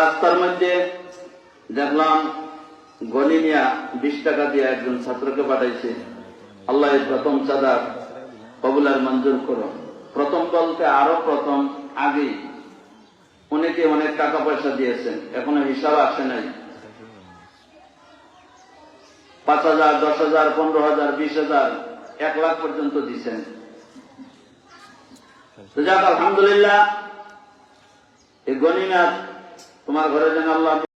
রাস্তার মধ্যে দেখলাম গনি মিয়া বিশ টাকা দিয়ে একজন ছাত্রকে পাঠাইছে। আল্লাহ প্রথম চাঁদার কবুলার মঞ্জুর করো। প্রথম বলতে আরও প্রথম, আগেই। অনেকে অনেক টাকা পয়সা দিয়েছেন, এখনও হিসাব আসে নাই। পাঁচ হাজার, দশ হাজার, পনেরো হাজার, বিশ হাজার, এক লাখ পর্যন্ত দিচ্ছেন আলহামদুলিল্লাহ, এই গনিনাথ তোমার ঘরে যেন আল্লাহ